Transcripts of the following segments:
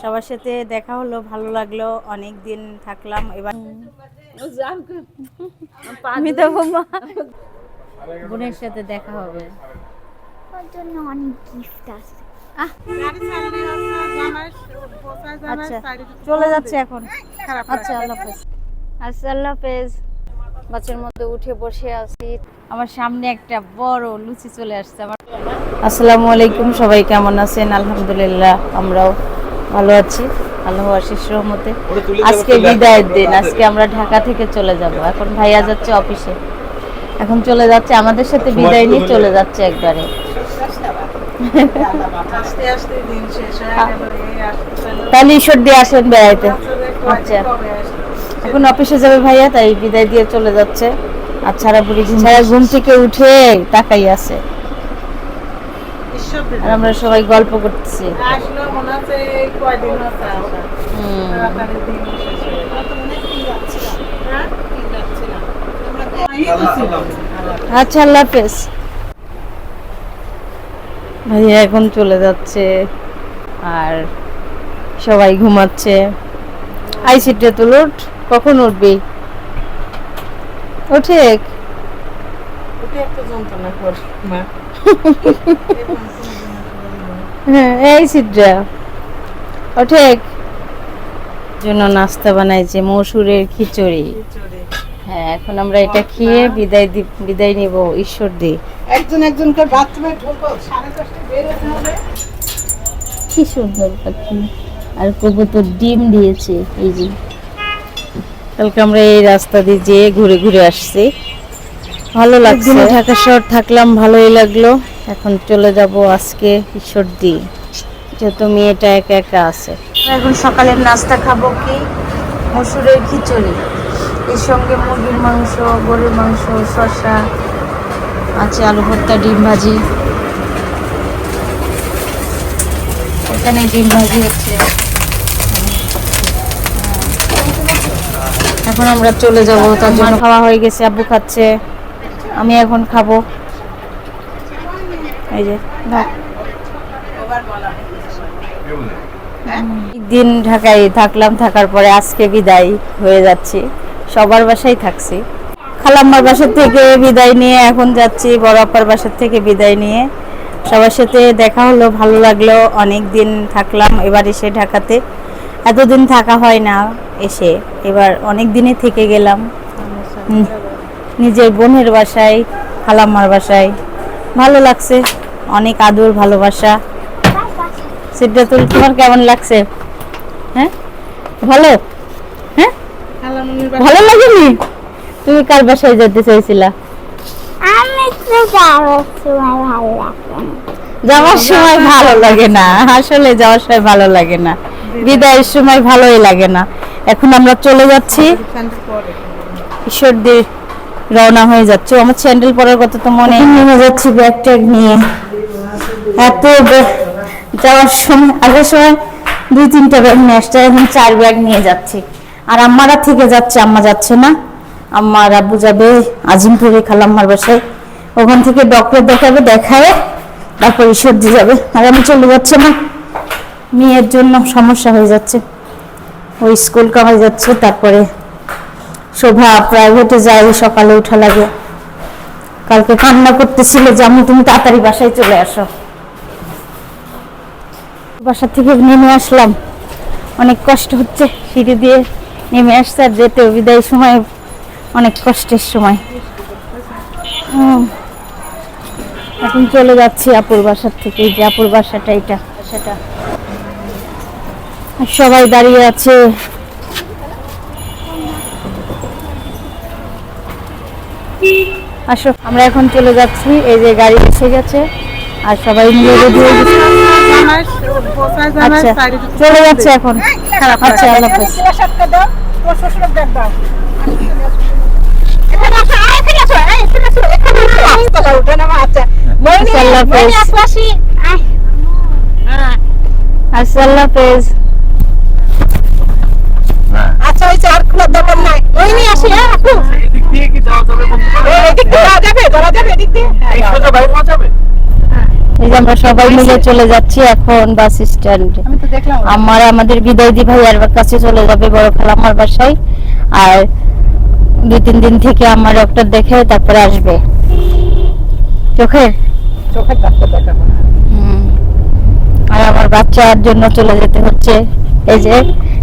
সবার সাথে দেখা হলো ভালো লাগল অনেক দিন থাকলাম এবার আমি তো বোনের সাথে দেখা হবে। আচ্ছা চলে যাচ্ছে এখন। আচ্ছা আল্লাহ হাফেজ। আচ্ছা আল্লাহ হাফেজ। বাসের মধ্যে উঠে বসে আছি। আমার সামনে একটা বড় লুচি চলে আসছে আমার। আসসালামু আলাইকুম সবাই কেমন আছেন? আলহামদুলিল্লাহ আমরাও ভালো আছি আল্লাহ আশিস রহমতে। আজকে বিদায়ের দিন আজকে আমরা ঢাকা থেকে চলে যাব। এখন ভাইয়া যাচ্ছে অফিসে। এখন চলে যাচ্ছে আমাদের সাথে বিদায় নিয়ে চলে যাচ্ছে একবারে। তাহলে ঈশ্বর দিয়ে আসেন বেড়াইতে। আচ্ছা। এখন অফিসে যাবে ভাইয়া তাই বিদায় দিয়ে চলে যাচ্ছে। আর ছাড়া বুড়ি ছাড়া ঘুম থেকে উঠে তাকাই আছে। আর আমরা সবাই গল্প করতেছি। তো। আচ্ছা আল্লাহ হাফেজ। ভাইয়া এখন চলে যাচ্ছে আর সবাই ঘুমাচ্ছে। আইসিটে তুল উঠ কখন উঠবি? উঠে ওটা একটু যন্ত্রণা কর, মা। হ্যাঁ এই ওঠে জন্য নাস্তা বানাইছে মসুরের খিচুড়ি। হ্যাঁ এখন আমরা এটা খেয়ে বিদায় বিদায় নিব ঈশ্বর দি একজন একজন করে বাথরুমে ঢুকবো সাড়ে দশটায় বের হতে হবে। কি সুন্দর পাখি। আর কবুতর ডিম দিয়েছে এই যে। কালকে আমরা এই রাস্তা দিয়ে যেয়ে ঘুরে ঘুরে আসছি। ভালো লাগছে। ঢাকা শহর থাকলাম ভালোই লাগল। এখন চলে যাব আজকে ঈশ্বর দি যেহেতু মেয়েটা একা একা আছে। এখন সকালের নাস্তা খাব কি? মসুরের খিচুড়ি। এর সঙ্গে মুরগির মাংস গরুর মাংস শসা আছে আলু ভর্তা ডিম ভাজি। এখানে ডিম ভাজি হচ্ছে। এখন আমরা চলে যাব তার জন্য। খাওয়া হয়ে গেছে আব্বু খাচ্ছে। আমি এখন খাব। এই যে দিন ঢাকায় থাকলাম, থাকার পরে আজকে বিদায় হয়ে যাচ্ছি। সবার বাসায় থাকছি। খালাম্মার বাসার থেকে বিদায় নিয়ে এখন যাচ্ছি, বড় আপার বাসার থেকে বিদায় নিয়ে। সবার সাথে দেখা হলো, ভালো লাগল অনেক দিন থাকলাম, এবার এসে ঢাকাতে। এতদিন থাকা হয় না, এসে। এবার অনেক দিনে থেকে গেলাম। নিজের বোনের বাসায় খালাম্মার বাসায়। ভালো লাগছে অনেক আদর ভালোবাসা। সিদ্ধাতুল তোমার কেমন লাগছে? হ্যাঁ? ভালো? হ্যাঁ? ভালো লাগেনি? তুমি কার বাসায় যেতে চাইছিলা? আমি তো যাওয়ার সময় ভালো লাগে না। যাওয়ার সময় ভালো লাগে না। আসলে যাওয়ার সময় ভালো লাগে না। বিদায়ের সময় ভালোই লাগে না। এখন আমরা চলে যাচ্ছি। স্যান্ডেল ঈশ্বর দিয়ে রওনা হয়ে যাচ্ছে। আমার স্যান্ডেল পরার কথা তো মনে নেমে যাচ্ছি ব্যাগ ট্যাগ নিয়ে। এত যাওয়ার সময় আগের সময় দুই, তিনটা ব্যাগ নিয়ে আসছে এখন চার ব্যাগ নিয়ে যাচ্ছি। আর আম্মারা থেকে যাচ্ছে, আম্মা যাচ্ছে না। আম্মা আর আব্বু যাবে, আজিমপুরে, খালাম্মার বাসায়। ওখান থেকে ডক্টর দেখাবে, দেখায় তারপরে সর্দি যাবে। আর আমি চলে যাচ্ছে না। মেয়ের জন্য সমস্যা হয়ে যাচ্ছে। ওই স্কুল কামাই যাচ্ছে, তারপরে শোভা প্রাইভেটে যায় সকালে উঠা লাগে। কালকে কান্না করতেছিল যে আমি তুমি তাড়াতাড়ি বাসায় চলে আসো। বাসা থেকে নেমে আসলাম। অনেক কষ্ট হচ্ছে, সিঁড়ি দিয়ে নেমে আসছে, আর যেতে বিদায় সময়, অনেক কষ্টের সময়। এখন চলে যাচ্ছি আপুর বাসার থেকে যে আপুর বাসাটা এটা আর সবাই দাঁড়িয়ে আছে আসো আমরা এখন চলে যাচ্ছি এই যে গাড়ি এসে গেছে আর সবাই মিলে রেডি হয়ে গেছে। আচ্ছা চলে যাচ্ছে এখন। আচ্ছা আল্লাহ হাফেজ। আচ্ছা। ওই চার খোলার দরকার নাই। ওই নিয়ে আসি। হ্যাঁ দিয়ে কি যাওয়া যাবে বন্ধু? এদিক দিয়ে যাওয়া যাবে যাওয়া যাবে এদিক দিয়ে। এই সোজা বাইরে যাওয়া যাবে? এই যে আমরা সবাই মিলে চলে যাচ্ছি এখন বাস স্ট্যান্ডে আমি তো দেখলাম আমার আমাদের বিদায় দি ভাইয়ার কাছে চলে যাবে বড় খালাম্মার বাসায়। আর দুই তিন দিন থেকে আমার ডক্টর দেখে তারপরে আসবে। চোখে চোখের ডাক্তার দেখাবো আর আমার বাচ্চার জন্য চলে যেতে হচ্ছে। এই যে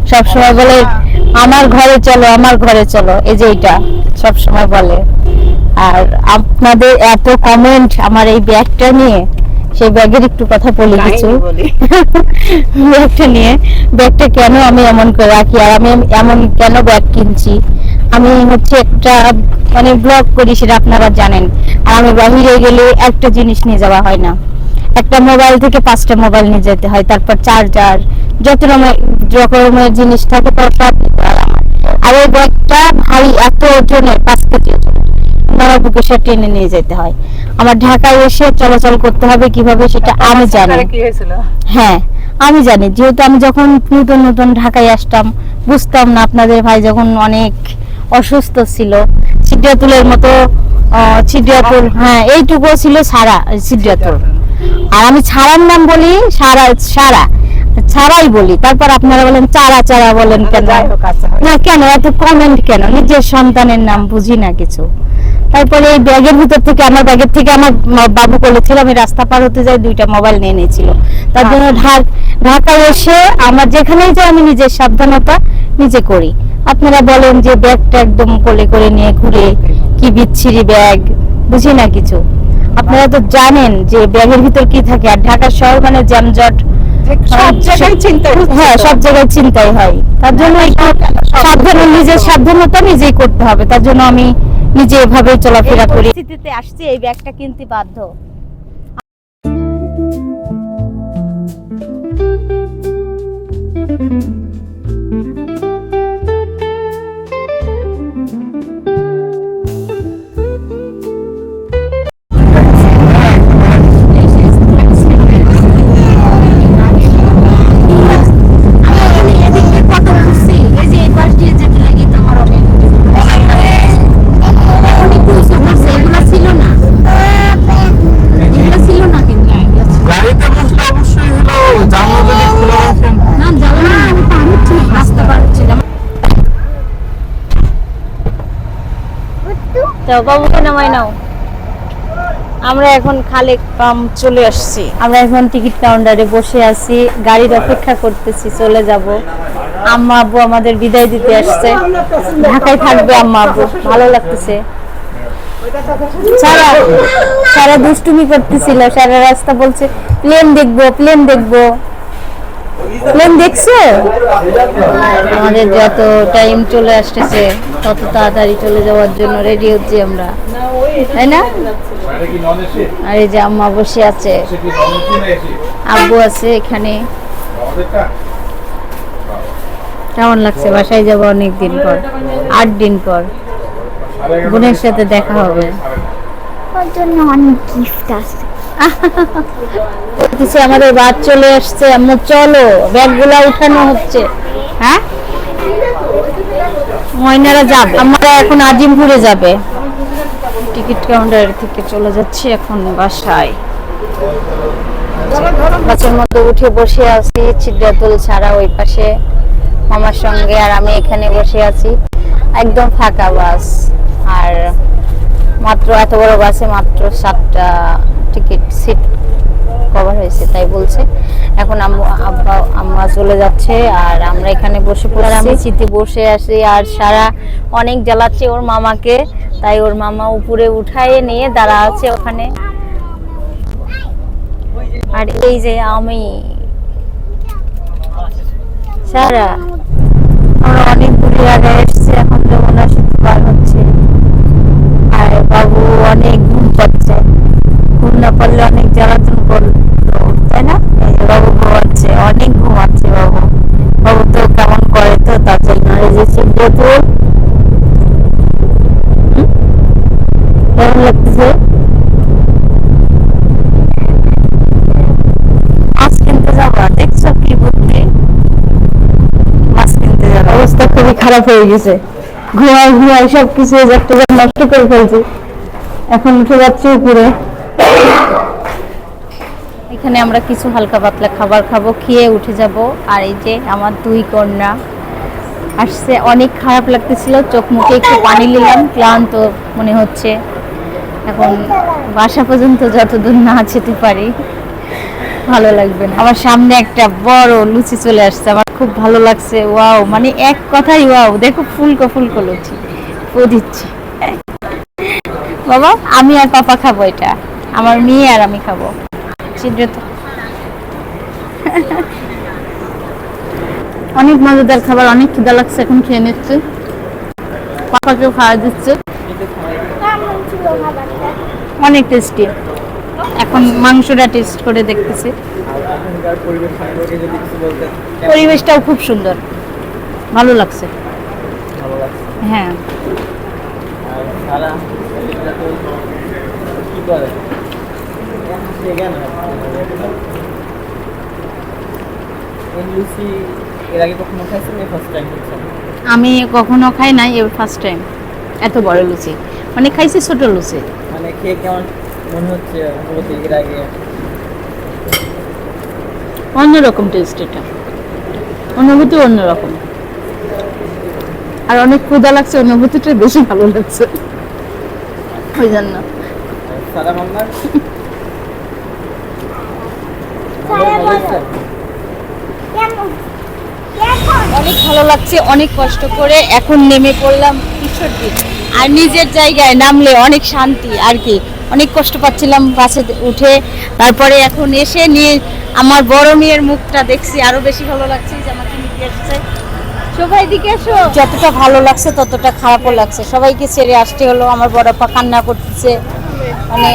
সব সময় বলে আমার ঘরে চলো আমার ঘরে চলো। এই যে এটা সব সময় বলে। আর আপনাদের এত কমেন্ট আমার এই ব্যাগটা নিয়ে সেই ব্যাগের একটু কথা বলি কিছু। ব্যাগটা নিয়ে ব্যাগটা কেন আমি এমন করে রাখি আর আমি এমন কেন ব্যাগ কিনছি? আমি হচ্ছে একটা মানে ব্লগ করি সেটা আপনারা জানেন। আর আমি বাহিরে গেলে একটা জিনিস নিয়ে যাওয়া হয় না। একটা মোবাইল থেকে পাঁচটা মোবাইল নিয়ে যেতে হয় তারপর চার্জার যত রকমের রকমের জিনিস থাকে তো সব নিতে হয় আমার। আর ওই ব্যাগটা ভারী এত ওজনের পাঁচ কেজি আমার বুকে সে টেনে নিয়ে যেতে হয়। আমার ঢাকায় এসে চলাচল করতে হবে কীভাবে সেটা আমি জানি। হ্যাঁ আমি জানি। যেহেতু আমি যখন নতুন নতুন ঢাকায় আসতাম বুঝতাম না আপনাদের ভাই যখন অনেক অসুস্থ ছিল সিদ্ধাতুলের মতো সিদ্ধাতুল হ্যাঁ এইটুকু ছিল সারা সিদ্ধাতুল আর আমি ছাড়ার নাম বলি সারা সারা। ছাড়াই বলি তারপর আপনারা বলেন চারা চারা বলেন কেন? আচ্ছা। না কেন? এত কমেন্ট কেন? নিজের সন্তানের নাম বুঝি না কিছু। তারপরে এই ব্যাগের ভিতর থেকে আমার ব্যাগের থেকে আমার বাবু বলেছিল আমি রাস্তা পার হতে যাই দুইটা মোবাইল নিয়ে নিয়েছিল তার জন্য ঢাক- ঢাকায় এসে আমার যেখানেই যাই আমি নিজের সাবধানতা নিজে করি। আপনারা বলেন যে ব্যাগটা একদম কোলে করে নিয়ে ঘুরে কি বিচ্ছিরি ব্যাগ বুঝি না কিছু। আপনারা তো জানেন যে ব্যাগের ভিতর কি থাকে। আর ঢাকা শহর মানে যানজট সব জায়গায় চিন্তা হ্যাঁ সব জায়গায় চিন্তাই হয়। তার জন্য একটু সাবধান নিজের সাবধানতা নিজেই করতে হবে। তার জন্য আমি নিজে এভাবে চলাফেরা করি। স্থিতিতে আসছি এই ব্যাগটা কিনতে বাধ্য। তো বাবুকে নামাই নাও। আমরা এখন খালে কাম চলে আসছি। আমরা এখন টিকিট কাউন্টারে বসে আছি গাড়ির অপেক্ষা করতেছি চলে যাব। আম্মা আব্বু আমাদের বিদায় দিতে আসছে। ঢাকায় থাকবে আম্মা আব্বু ভালো লাগতেছে। সারা সারা দুষ্টুমি করতেছিল সারা রাস্তা বলছে প্লেন দেখব প্লেন দেখব। প্লেন দেখছ? আমাদের যত টাইম চলে আসতেছে তত তাড়াতাড়ি চলে যাওয়ার জন্য রেডি হচ্ছি আমরা। তাই না? আর এই যে আম্মা বসে আছে। আব্বু আছে এখানে। কেমন লাগছে? বাসায় যাব অনেক দিন পর। আট দিন পর। বোনের সাথে দেখা হবে। ওর জন্য অনেক গিফট আছে। বলতেছে আমাদের বাদ চলে আসছে। আম্মু, চলো, ব্যাগগুলা উঠানো হচ্ছে। হ্যাঁ? ময়নারা যাবে। আমরা এখন আজিমপুরে যাবে। টিকিট কাউন্টার থেকে চলে যাচ্ছি এখন বাসায়। বাসের মধ্যে উঠে বসে আছি, ছিদ্রাতুল ছাড়া ওই পাশে মামার সঙ্গে আর আমি এখানে বসে আছি। একদম ফাঁকা বাস। আর মাত্র এত বড় বাসে মাত্র সাতটা টিকিট সিট কভার হয়েছে তাই বলছে। এখন আম্মু আব্বা আম্মা চলে যাচ্ছে আর আমরা এখানে বসে পড়ে আমি শীতে বসে আসি আর সারা অনেক জ্বালাচ্ছে ওর মামাকে তাই ওর মামা উপরে উঠায়ে নিয়ে দাঁড়া আছে ওখানে। আর এই যে আমি সারা আমরা অনেক দূরে আগে এসেছি এখন যমুনা সেতু পার হচ্ছে। আর বাবু অনেক পাচ্ছে। ঘুম না পারলে অনেক জ্বালাতন করল তাই না? বাবু ঘুমাচ্ছে অনেক ঘুমাচ্ছে বাবু। বাবু তো কেমন করে তো তার জন্য এই যে কেমন লাগতেছে? মাছ কিনতে যাবা? দেখছ কি বুদ্ধি? মাছ কিনতে যাবে। অবস্থা খুবই খারাপ হয়ে গেছে। ঘুমায় ঘুমায় সব কিছু নষ্ট করে ফেলছি। এখন উঠে যাচ্ছি উপরে। এখানে আমরা কিছু হালকা পাতলা খাবার খাব, খেয়ে উঠে যাব। আর এই যে আমার দুই কন্যা আসছে, অনেক খারাপ লাগতেছিল, চোখ মুখে একটু পানি নিলাম, ক্লান্ত মনে হচ্ছে। এখন বাসা পর্যন্ত যতদূর না যেতে পারি, ভালো লাগবে না। আমার সামনে একটা বড় লুচি চলে আসছে, আমার খুব ভালো লাগছে, ওয়াও মানে এক কথাই ওয়াও, দেখো ফুলকো ফুলকো লুচি ও দিচ্ছি। বাবা, আমি আর পাপা খাব এটা, আমার মেয়ে আর আমি খাব অনেক মজাদার খাবার, অনেক খিদা লাগছে এখন খেয়ে নিচ্ছে পাপাকেও খাওয়া দিচ্ছে। অনেক টেস্টি এখন মাংসটা টেস্ট করে দেখতেছি। পরিবেশটাও খুব সুন্দর। ভালো লাগছে। হ্যাঁ। আমি কখনো খাই নাই ফার্স্ট টাইম এত বড় লুচি। মানে খাইছি ছোট লুচি। মানে খেয়ে কেমন মনে হচ্ছে অনুভূতি এর আগে। অন্যরকম টেস্ট এটা। অনুভূতি অন্যরকম। আর অনেক ক্ষুদা লাগছে অনুভূতিটা বেশি ভালো লাগছে। ওই জন্য। অনেক ভালো লাগছে অনেক কষ্ট করে এখন নেমে পড়লাম কিশোর দ্বীপ। আর নিজের জায়গায় নামলে অনেক শান্তি আর কি। অনেক কষ্ট পাচ্ছিলাম বাসে উঠে। তারপরে এখন এসে নিয়ে আমার বড় মেয়ের মুখটা দেখছি, আরও বেশি ভালো লাগছে যে আমাকে নিতে এসছে। সবাই দিকে এসো। যতটা ভালো লাগছে, ততটা খারাপও লাগছে। সবাইকে ছেড়ে আসতে হলো, আমার বড় পা কান্না করতেছে। মানে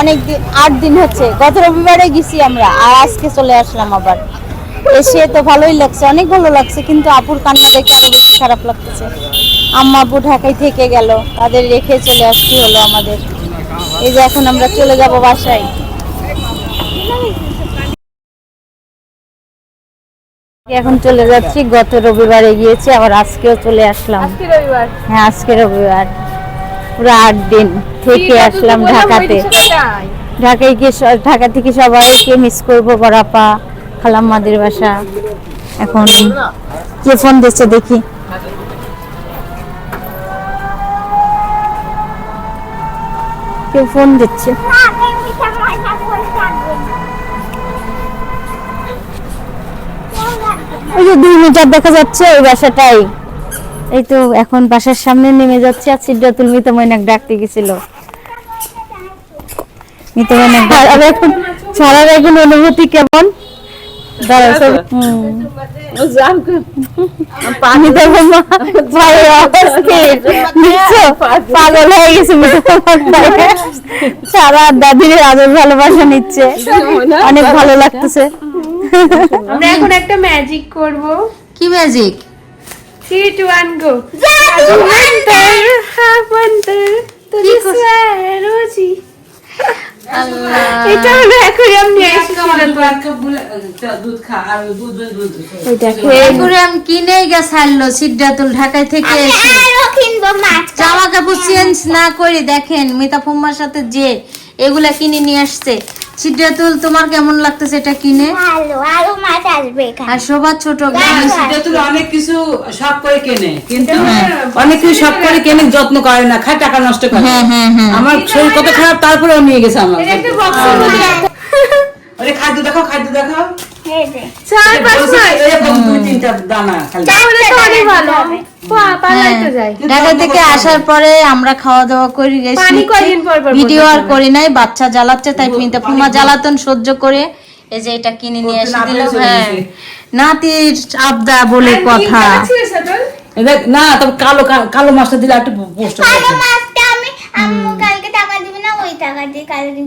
অনেক দিন, আট দিন হচ্ছে, গত রবিবারে গেছি আমরা, আর আজকে চলে আসলাম আবার। এসে তো ভালোই লাগছে, অনেক ভালো লাগছে, কিন্তু আপুর কান্না দেখে আরও বেশি খারাপ লাগতেছে। আম্মা আব্বু ঢাকায় থেকে গেল, তাদের রেখে চলে আসতে হলো আমাদের। এই যে এখন আমরা চলে যাব বাসায়। এখন চলে যাচ্ছি গত রবিবারে গিয়েছি আবার আজকেও চলে আসলাম। হ্যাঁ আজকে রবিবার। পুরো আট দিন থেকে আসলাম ঢাকাতে। ঢাকায় গিয়ে ঢাকা থেকে সবাইকে মিস করব বড়াপা খালাম্মাদের বাসা। এখন কে ফোন দিচ্ছে দেখি। কেউ ফোন দিচ্ছে। ওই যে দুই মিটার দেখা যাচ্ছে ওই বাসাটাই। এই তো এখন বাসার সামনে নেমে যাচ্ছে, আর সিদ্ধাতুল মিতা মৈনাক ডাকতে গেছিল। মিতা মৈনাক আর এখন ছাড়ার এখন অনুভূতি কেমন। পানি দেবো মা ভয়ে অস্থির দেখছ? পাগল হয়ে গেছে সারা দাদির আদর ভালোবাসা নিচ্ছে অনেক ভালো লাগতেছে আমরা এখন একটা ম্যাজিক করব কি magic three two one go মন্তর হ্যাঁ মন্তর তুই রোজি এটা হলো অ্যাকোয়ারিয়াম নিয়ে এসেছিলাম দুধ খা আর দুধ দুধ দুধ এই দেখো এগুরাম কিনে গেছাইলো সিদ্ধাতুল ঢাকায় থেকে এসে। আরও কিনবো মাছ জামা কাপড় চেঞ্জ না করে দেখেন মিতা ফুম্মার সাথে যে এগুলা কিনে নিয়ে আসছে। সিদ্ধাতুল তোমার কেমন লাগতেছে এটা কিনে? ভালো আরও মাছ আসবে এখানে। আর সবার ছোট সিদ্ধাতুল অনেক কিছু সব করে কেনে কিন্তু অনেক কিছু সব করে কেনে যত্ন করে না খায় টাকা নষ্ট করে। হ্যাঁ হ্যাঁ হ্যাঁ। আমার শরীর কত খারাপ তারপরে নিয়ে গেছে আমার। খাদ্য দেখাও খাদ্য দেখাও। চার পাঁচ মাস। তিনটা দানা তাহলে তো অনেক ভালো। পা- পালাই তো যায়। ঢাকা থেকে আসার পরে আমরা খাওয়া দাওয়া করে গেছি। পানি কয়দিন পর পর ভিডিও আর করি নাই বাচ্চা জ্বালাচ্ছে তাই ফুম্মা জ্বালাতন সহ্য করে। এই যে এটা কিনে নিয়ে এসে দিল হ্যাঁ। নাতির আবদা বলে কথা। না তবে কালো কালো মাছটা দিলে একটু পোস্ট কালো মাছটা আমি আম্মু কালকে টাকা দিবে না? ওই টাকা দিয়ে কালকে